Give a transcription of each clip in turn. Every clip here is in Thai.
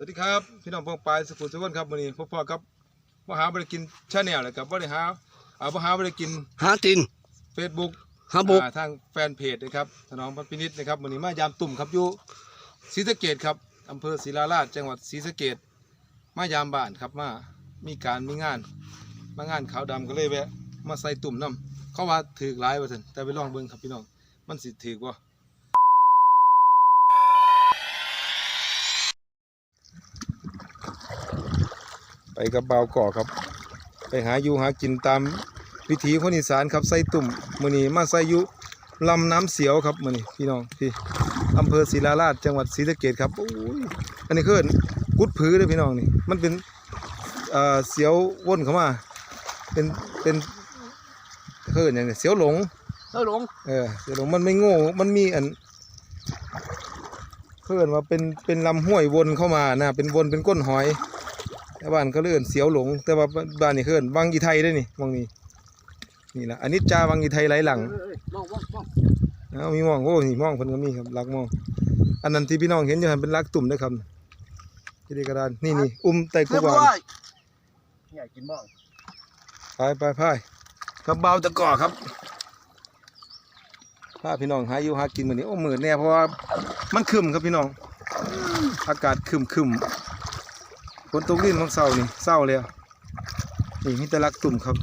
สวัสดีครับพี่น้องพงปลายสกุลสวรรค์ครับวันนี้พ่อพ่อครับมหาบริกินชาแนลเลยครับบริหาอ่ามหาบริกินหาตินเฟซบุ๊กหาบุกทางแฟนเพจนะครับถนอมพันพินิษนะครับวันนี้มายามตุ่มครับอยู่ศรีสะเกดครับอำเภอศรีราชจังหวัดศรีสะเกดมายามบ้านครับมามีการมีงาน มางานขาวดำก็เลยแวะมาใส่ตุ่มน้ำเขาว่าถือหลายว่าซั่นแต่ไปลองเบิ่งครับพี่น้องมันสิถือบ่ ไปกับเบาวก่อครับ ไปหาอยู่หากินตามวิถีคนอีสานครับใส่ตุ่มมือนี้มาใส่อยุลำน้ำเสียวครับมือนี้พี่น้องพี่อำเภอศรีราชจังหวัดศรีสะเกษครับโอ้ยอันนี้คือกุดผือเลยพี่น้องนี่มันเป็นเอ่อเสียววนเข้ามา เป็นเป็นเคืออย่างนี้เสียวหลงเฮ้ยหลงเออเสียวหลงมันไม่โง่มันมีอันเพื่อนว่าเป็นเป็นลำห้วยวนเข้ามานะเป็นวนเป็นก้นหอย แต่บ้านเขาเลื่อนเสียวหลง แต่ว่าบ้านนี่เลื่อนวังอีไทยได้นี่มองนี่นี่ละอันนี้จาวังอีไทยไหลหลังมองมองมองเอามีมองโอ้นี่มองเพิ่นก็มีครับรักมอง อันนั้นที่พี่น้องเห็นอยู่หันเป็นรักตุ่มได้อครับที่ดีกระดานนี่นี่อุ้มไตกเรียบวาร้อยนใหญ่กินบ้างไปไปไปกับเบาตะก่อครับพาพี่น้องหาอยู่หากินมื้อนี้โอ้มื้อแน่เพราะว่ามันครึมครับพี่น้อง อากาศครึมครึม ฝนตกลิ้นของเศร้านี่เศร้าแล้วนี่มีแต่รักตุ่มครับ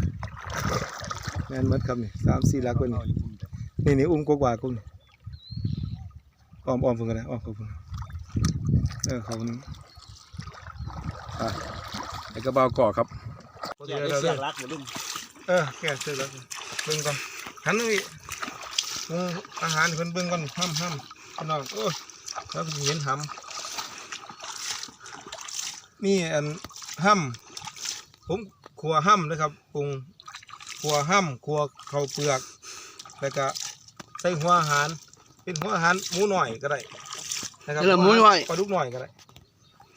แม่นหมดครับนี่สามสี่รักกว่านี่นี่นี่อุ้มกกว่ากุ้งนี่อ้อมอ้อมเพิ่งกันนะอ้อมเขาเพิ่งเออเขาเพิ่งอะไอ้กระเบาก่อครับอยากได้เสียงรักอยู่ลุงเออแกะเสร็จแล้วเบิ่งก่อนหันนี่ปรุงอาหารให้เพิ่นเบิ่งก่อนห้ำห้ำพี่น้องโอ้ยแล้วเพิ่นเห็นหำ นี่อันห้ำผมขัวห้ำนะครับปรุงขัวห้ำขัวข้าวเปลือก แล้วก็ใส่หัวอาหาร เป็นหัวอาหารหมูหน่อยก็ได้นะครับนี่ละมุ้ยไว้ปลาดุกหน่อยก็ได้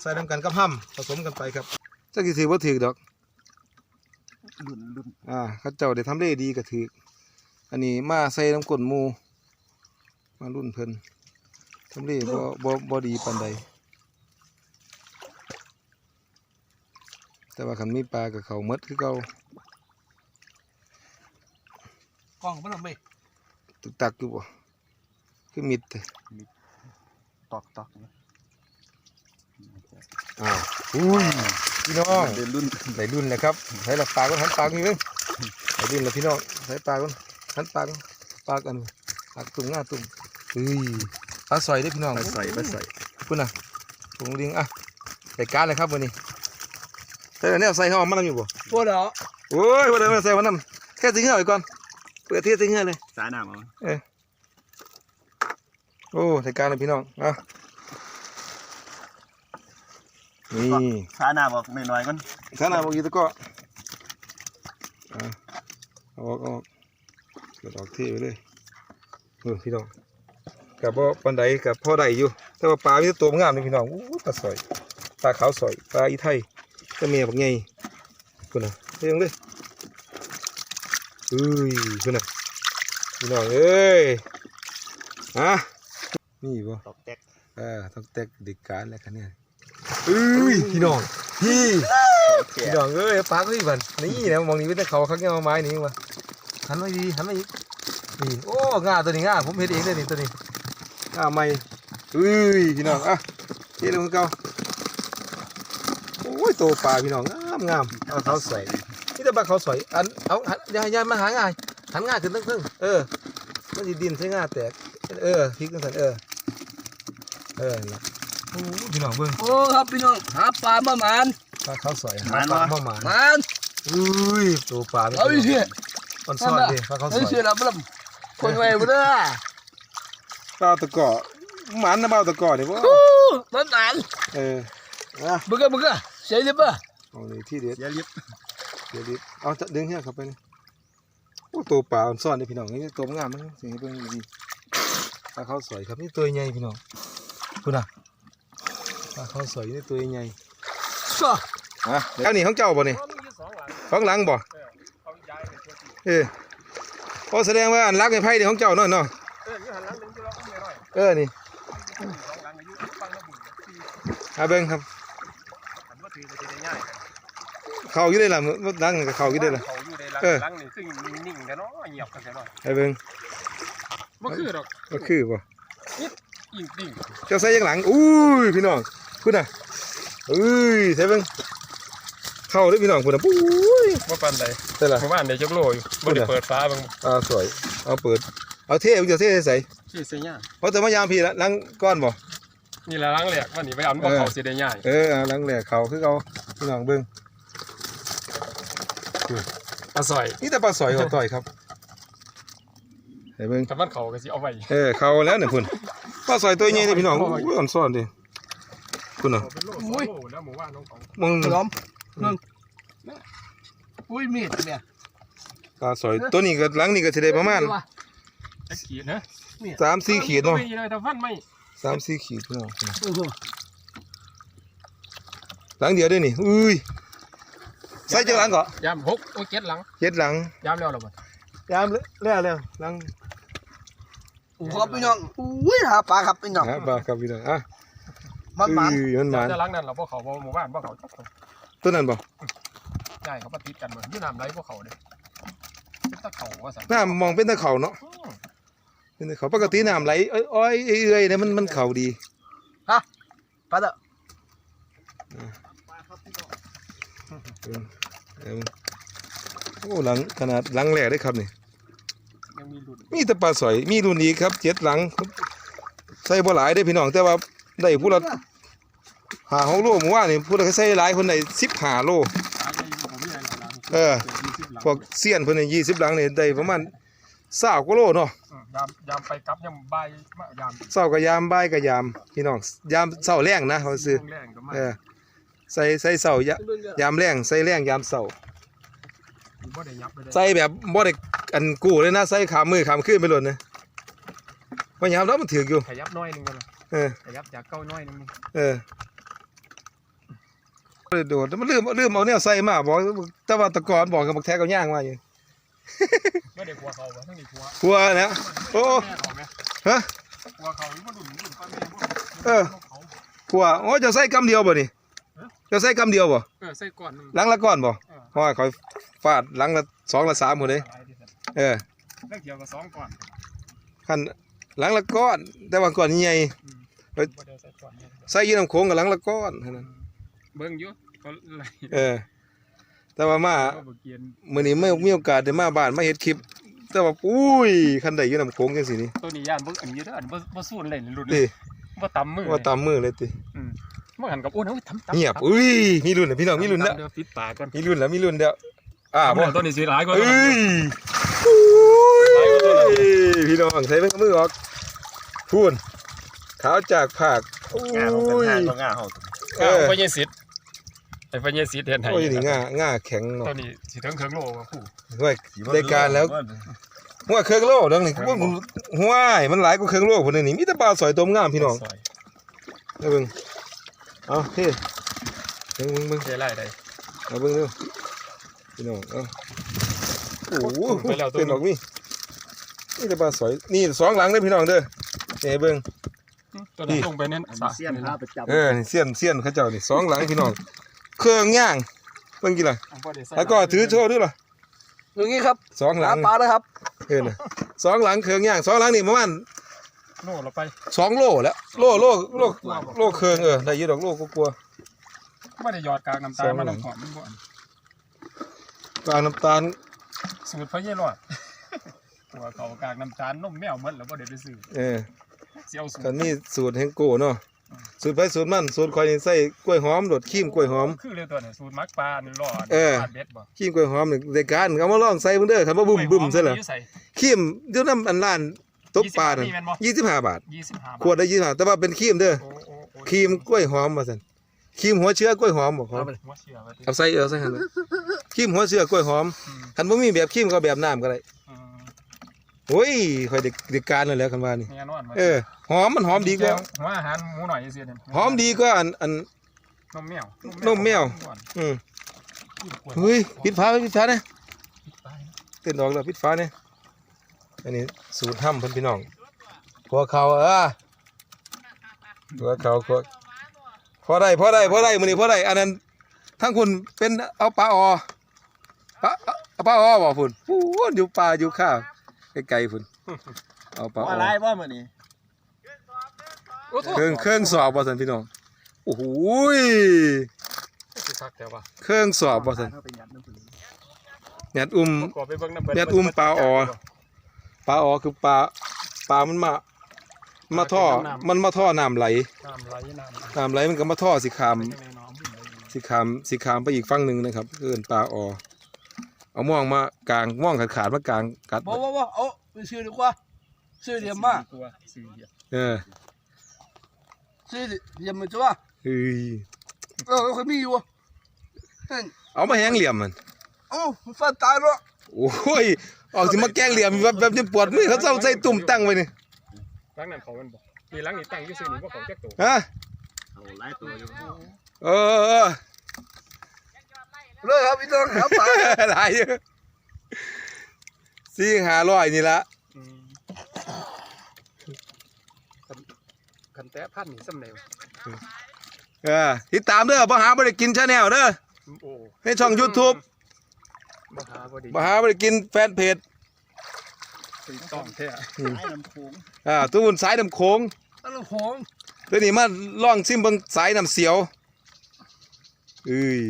ใส่น้ำกันกับห้ำผสมกันไปครับจักกี่ถือว่าถือดอกลุ่นลุ่นอ่าเขาเจ้าได้ทำเลดีก็ถืออันนี้มาใส่น้ำกลนหมูมารุ่นเพิ่นทำเลบ่บ่บ่ดีปานใด แต่ว่าคันมีปลากับเขาหมดคือเก่ากล้องมันลงไปตึกตักอยู่บ่คือมิดแต่ตอกตอกอ้าวอุ้ยพี่น้องเดินรุ่นได้รุ่นแล้วครับใส่ละปลาก่อนหันปลาก่อนนึงได้รุ่นแล้วพี่น้องใส่ปลาก่อนหันปลาก่อนปลากันปลาตุ่มหน้าตุ่มเฮ้ยปลาสอยเด้อพี่น้องไปใส่ไปใส่พุ่นน่ะถุงลิงอะใส่การเลยครับวันนี้ ใส่อันนี้เอาใส่เข้ามามันำอยู่บ่พวกเราโอ้ยวันนี้มาใส่มันนำแค่ทิ้งเหงาไว้ก่อนเปิดที่ทิ้งเหงาเลยสายน้ำเอาโอ้ใส่การเลยพี่น้องอะนี่สายน้ำออกหน่อยๆก่อนข้างหน้าบอกอีตะก็อะเอาออกเอาออกเกิดออกเที่ไปเลยเออพี่น้องกับพ่อปันไดกับพ่อใดอยู่ แต่ว่าปลามีแต่ตัวงามเลยพี่น้องอู้ปลาสอยปลาขาวสอยปลาอีไทย ก็เมียบักไงคุณน่ะเลี้ยงเลยอุ้ยคุณน่ะพี่น้องเอ้ยฮะนี่บ่ตอกแตกอ่าต้องแตกดิการแล้วคันเนี่ยอุ้ยพี่น้องพี่พี่น้องเอ้ยปลาก็อีบันนี่นะมองนี้เป็นแต่เขาเขาแก่มาไม้นี่มาหันมาดีหันมาอีกนี่โอ้งาตัวนี้งาผมเห็นเองเลยนี่ตัวนี้งาใหม่อุ้ยพี่น้องอะเจ๊ลงเก่า โอ้ยโตปลาพี่น้องงามงามเอาเขาใส่นี่แต่ปลาเขาสวยอันเอาหันยายยายมาหาง่ายหันง่ายขึ้นตั้งครึ่งเออมันสิดินใช้ง่าแตกเออพลิกตั้งแต่เออเออนะโอ้พี่น้องเบิ้งโอ้ครับพี่น้องหาปลามาหมานปลาข้าวสอยหาหมานปลาวะข้าวหมานหมานอุ้ยตัวปลาไม่เอาอีตัวเสียมันซ่อนดิปลาข้าวสเอาออียเสียละปลาคนไว้บ่ได้อปลาตะกร้อหมันนะปลาตะกร้อนี่บ่โอ้มันหมานเอออะ บึกอะบึกอะเสียดิบ่เอานี่ที่เด็ดเสียลิบเดี๋ยวดิเอาจะดึงเฮียเข้าไปนี่โอ้ตัวปลามันซ่อนดิพี่น้องนี่ตัวมันงามมันสิให้เบิ่งดีๆปลาข้าวสอยครับนี่ตัวใหญ่พี่น้องคุณน่ะปลาข้าวสอยนี่ตัวใหญ่ซ้ออะแล้วนี่ของเจ้าบ่นี่ของหลังบ่เออโอ้แสดงว่าอันรักไอ้ไผ่นี่ของเจ้าเนาะเนาะเออนี่หาเบิ้งครับ คือจะได้ง่าย เข้าอยู่ได้ล่ะมันดังก็เข้าอยู่ได้ล่ะ เขาอยู่ในรังเออ รังนี่คือนิ่งๆแต่เนาะเงียบกันแต่เนาะไอ้เบิ่งบ่คือดอกก็คือบ่อิงติ่งเจ้าใส่ยังหลังอุ้ยพี่น้องคุณน่ะเอ้ยใส่เบิ่งเข้าเด้อพี่น้องคุณน่ะปุ้ยบ่ปานใดใส่ล่ะเมื่อวานได้จักโลอยู่บ่ได้เปิดฟ้าเบิ่งอ่าสวย เอาเปิด เอาเทเอาเทใส่สิเสียยากเพราะแต่มายามพี่ละล้างก้อนบ่ นี่ละรังแรกวันนี้ไปเอาบ่เขาสิได้ง่ายเออเอาล้างแหลกเขาคือเอาพี่น้องเบิ่ง ปลาสอยนี่แต่ปลาสอยเขาต่อยครับให้เบิ่งถ้ามันเขาก็สิเอาไว้เออเขาแล้วเนี่ยพุ่นปลาสอยตัวใหญ่เลยพี่น้องอุ้ยอ่อนซ่อนดิคุณน่ะเอาเป็นโลสองโลแล้วหมู่บ้านน้องของมึงล้อมหนึ่งอุ้ยมีดเนี่ยปลาสอยตัวนี้ก็หลังนี่ก็สิได้ประมาณจักขีดนะสามสี่ขีดเนาะไม่เลยแต่ฟันไม่สามสี่ขีดพี่น้องโอ้โหหลังเดียวเด้วยนี่อุ้ย ใส่จังหลังก็ยามหกโอ้ยเจ็ดหลังเจ็ดหลังยามแล้วล่ะบ่ยามแล้วแล้วหลังครับพี่น้องอุ้ยหาปลาครับพี่น้องฮะปลาครับพี่น้องอะมันมันเอ้ยมันหมานแต่หลังนั้นเราบ่เขาบ่หมู่บ้านบ่เขาจักคนตัวนั้นบ่ใช่เขาปฏิดกันเหมือนอยู่น้ำไหลบ่เขาเด้เป็นตะเขาว่าซั่นน้ามองเป็นตะเขาเนาะอืมเป็นตะเขาปกติน้ำไหลเอ้ยอ้อยเอ้ยๆเนี่ยมันมันเขาดีปลาเด้อเออ โอ้หลังขนาดหลังแหลกได้ครับนี่ยังมีรุ่นมีแต่ปลาสอยมีรุ่นอีกครับเจ็ดหลัง ใส่บ่หลายได้อพี่น้องแต่ว่าได้ผู้ละหาหกโลหมู่ว่านี่ผู้ละใส่หลายคนได้สิบห้าโลตามไปอยู่ผมมีอะไรหลังเออ20หลังพวกเซียนเพิ่นนี่ยี่สิบหลังนี่ได้ประมาณสาวกว่าโลเนาะอืมยามยามไปกลับยามบ่ายมายามเช้ากับยามบ่ายกับยามพี่น้องยามเช้าแรงนะเขาซื้อแรงก็มาเออ ใส่ใส่เช้ายะยามแรงใส่แรงยามเช้าบ่ได้ยับไปได้ใส่แบบบ่ได้อันกู้เลยนะใส่ขามมือขามขึ้นไปเลยนะว่ายามแล้วมันถือกอยู่ขยับน้อยหนึงกันนะเออขยับจากเก้าน้อยหนึงเออบ่ได้โดดมันลืมลืมเอาเนี่ยใส่มาบอกแต่ว่าแตะกอนบอกกับบักแท้ก็ย่างมาอยู่บ่ได้กลัวเขาบ่ทั้งนี้กลัวกลัวนะโอ้แม่เขาไหมฮะกลัวเขาอยู่บ่ดุนดุนป้าแม่บ่เออกลัวโอ้จะใส่กำเดียวบ่นี่ จะใส่กำเดียวบ่เออใส่ก่อนหนึงหลังละก้อนบ่เออเพราะว่าคอยฟาดหลังละสองละสามหมดเลยหลายที่สุดเออแล้วเกี่ยวกับสองก่อนคันหลังละก้อน แต่ว่าก้อนใหญ่อืมเอ้ยบ่ได้ใส่ก่อนเนี่ยใส่อยืนน้ำโขงกับหลังละก้อนเท่านั้นเบิ่งอยู่เขาไล่เออ แต่ว่ามาเขาบ่เกียนมื้อนี้ไม่มีโอกาสได้มาบ้านมาเฮ็ดคลิป แต่ว่าอุ้ยคันใดอยู่น้ำโขงจังซี่นี่ตัวนี้ย่านบ่อันนี้เด้ออันบ่บ่สู้เล่นรุ่นดิบ่ตำมือว่าตามมือเลยติ บ่หันกับโอ้นเฮาทำตำเงียบอุ้ยมีรุ่นแล้วพี่น้องมีรุ่นแล้วเดี๋ยวปิดปากก่อนมีรุ่นแล้วมีรุ่นแล้วอ่าบ่ตัวนี้สิหลายกว่าเอ้ยพี่น้องใส่เป็นมือออกพูนขาวจากภาคอุ้งาเขาเป็นยทางก็งาเขาเออพญสิทธิ์ไอ้พญสิทธิ์เห็นให้โอ้ยนี่ง่าง่าแข็งเนาะตัวนี้สิถึงเครื่องโลว่าผู้ห้วยได้การแล้วหัวเครื่องโล่เรื่องนี้พวกห้วยมันหลายกว่าเครื่องโล่คนนี้มีแต่ปลาสอยตัวงามพี่น้องซอยเอาเบิ่ง เอาเฮ้เบิ่งเบิ่งเบิ่งเทไรได้เอาเบิ่งเร็วพี่น้องเอาโอ้โหไปแล้วตัวเป็นดอกนี่นี่แต่ปลาสอยนี่สองหลังเด้อพี่น้องเด้อนี่ให้เบิ่งตัวนั้นลงไปเน้นเสี้ยนพาไปจับเออนี่เสี้ยนเสี้ยนเขาเจ้านี่สองหลังพี่น้องเครื่องย่างเบิ่งกี่ล่ะแล้วก็ถือโชว์ด้วยล่ะอย่างนี้ครับสองหลัหางปลานะครับเออน่ะสองหลังเครื่องย่างสองหลังนี่ประมาณ โน่เราไปสองโลแล้วโลโลโลโลเครื่องเออได้อยี่ดอกโลก็กลัวไม่ได้หยอดกากน้ำตาลมาน้ำหอมมันบ่อันกลางน้ำตาลสูตรพญรอดตัวเขากากน้ำตาลนมแมวหมดแล้วบ่ได้ไปซื้อเออเสียวสูตกัรนนี่สูตรแฮงโก้เนาะสูตรไปสูตรมันสูตรคอยนี่ใส่กล้วยหอมโดดขี้มกล้วยหอมคือเลยตัวนี้สูตรมักปลานี่รอดเออปลาเบ็ดบ่ขี้มกล้วยหอมนี่ในการเอามาลองใส่เพิ่นเด้อคันว่าบึ้มบึ้มซะเหรออยู่ใส่ขี้มเดี๋ยวน้ำอันร้าน ตบปลานั่นยี่สิบห้านี่แม่นบ่ ยี่สิบห้าบาท25บาทขวดได้ยี่สิบห้าแต่ว่าเป็นขี้มเด้อโอ้โอ้โอ้ขี้มกล้วยหอมว่าซั่นขี้มหัวเชื้อกล้วยหอมบ่ครับหัวเชื่อว่าติเอาใส่เอาใส่หั่นน่ะขี้มหัวเชื้อกล้วยหอมอืมคันบ่มีแบบขี้มก็แบบน้ำก็ได้อืมโอ้ยค่อยได้ได้การเลยแหล้วคันว่านี่ แน่นอนว่าเออ หอมมันหอมดีกว่า หัวอาหารหมูหน่อยจังซี่เนี่ยหอมดีกว่าอันอัน นมแมวนมแมว อืมเฮ้ยปิดฟ้าไว้ปิดฟ้าเนี่ยเต้นดอกแล้วปิดฟ้าเนี่ย อันนี้สูตรห้ำเพิ่นพี่น้องขัวเขาเออขัวเขาขัวพอได้พอได้พอได้มื้อนี้พอได้อันนั้นทั้งคุณเป็นเอาปลาออปลาเอาปลาออบ่พุ่นปูนอยู่ปลาอยู่ข้าวไกลๆพุ่นเอาปลาอว่าอไรบ่มื้อนี้โอ้โหเครื่องเครื่องสอบบ่สันพี่น้องโอ้โหยสิคักแต่ว่าเครื่องสอบบ่สันเอาไปยัดน้ำผึ้งยัดอุ้มขอไปเบิ่งน้ำเพิ่เนี่ยอุ้มปลาออ ปลาออคือปลาปลามันมา มาท่อมันมาท่อน้ำไหลน้ำไหลน้ำน้ำไหลมันก็มาท่อสิขามเป็นยังไงน้องขึ้นเลยสิขามสิขามไปอีกฝั่งหนึ่งนะครับเอิ้นปลาออเอาม่วงมากลางม่วงขาดขาดๆมากลางกัดบ่บ่บ่เอาไปซื้อดีกว่าซื้อเหลี่ยมมาตัวสี่เหลี่ยมเออซื้อเหลี่ยมมาจ้ะเฮ้ยเออคนมีอยู่นั่นเอามาแห้งเหลี่ยมมันเอ้ามันฟันตายแล้วโอ้ย ออกสิมาแกล้งเหลี่ยมแบบแบบจะปวดมือเขาเจ้าใส่ตุ่มตั้งไว้นี่ล้างนั้นเขามันบอกมีล้างนี่ตั้งอยู่ซื่อนี่บ่เขาแจ๊กตัวฮะโอ้หลายตัวอยู่เออเออเลยครับพี่น้องครับปลาหลายเยอะสี่ห้าร้อยนี่ละอืมคันคันแตะพันนี่สำเนียงเออติดตามเด้อบ่หาบ่ได้กินชาแนลเด้อโอ้ในช่อง YouTube บ่หาบ่ดีบ่หาบ่ได้กินแฟนเพจถูกต้องแท้สายน้ำโขงอ่าตู้บุญสายน้ำโขงน้ำโขงตัวนี้มาลองซิมเบิ่งสายน้ำเสียวเอ้ย